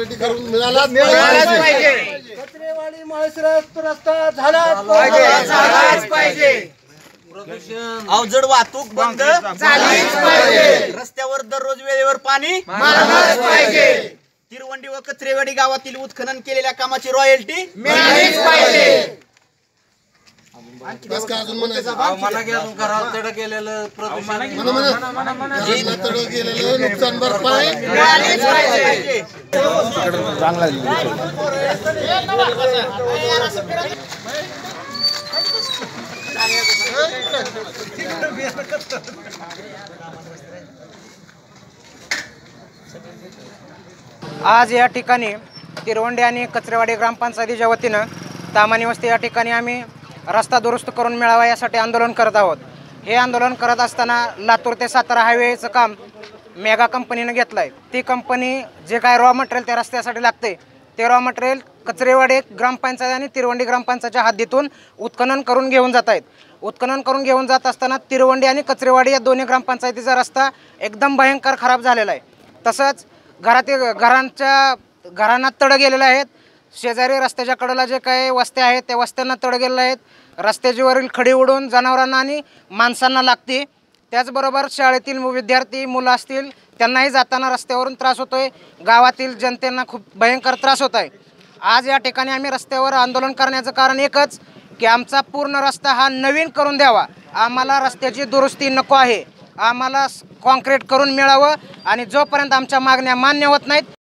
Ready करून मिळालाच मिळालाच पाहिजे. पाहिजे. कचरेवाडी माळशिरस रस्ता झालाच झालाच पाहिजे. अवजड वाहतूक बंद. झालीच पाहिजे. रस्त्यावर दररोज वेळेवर पाणी पाहिजे. तिरवंडी व कत्रेवाडी गावातील उत्खनन केलेल्या कामाची रॉयल्टी मिळालीच पाहिजे. नुकसान भरपाई. तिकडं चांगला आज या ठिकाणी तिरवंडे आणि कचरेवाडी ग्रामपंचायतीच्या वतीनं तामानी वस्ती या ठिकाणी आम्ही रस्ता दुरुस्त करून मिळावा यासाठी आंदोलन करत आहोत. हे आंदोलन करत असताना लातूर ते सातारा हायवेचं काम मेगा कंपनीनं घेतलं आहे ती कंपनी जे काय रॉ मटेरियल त्या रस्त्यासाठी लागते ते रॉ मटेरियल कचरेवाडी ग्रामपंचायत आणि तिरवंडी ग्रामपंचायतच्या हद्दीतून उत्खनन करून घेऊन जात आहेत उत्खनन करून घेऊन जात असताना तिरवंडी आणि कचरेवाडी या दोन्ही ग्रामपंचायतीचा रस्ता एकदम भयंकर खराब झालेला आहे. तसंच घरातील घरांच्या घरांना तडं गेलेले आहेत. शेजारी रस्त्याच्या कडेला जे काही वस्त्या आहेत त्या वस्त्यांना तडं गेलेले आहेत. रस्त्याच्यावरील खडी उडून जनावरांना आणि माणसांना लागते. त्याचबरोबर शाळेतील विद्यार्थी मुलं असतील त्यांनाही जाताना रस्त्यावरून त्रास होतोय. गावातील जनतेना खूप भयंकर त्रास होत आहे आज या ठिकाणी आम्ही रस्त्यावर आंदोलन करण्याचं कारण एकच की आमचा पूर्ण रस्ता हा नवीन करून द्यावा. आम्हाला रस्त्याची दुरुस्ती नको आहे. आम्हाला कॉन्क्रीट करून मिळावं आणि जोपर्यंत आमच्या मागण्या मान्य होत नाहीत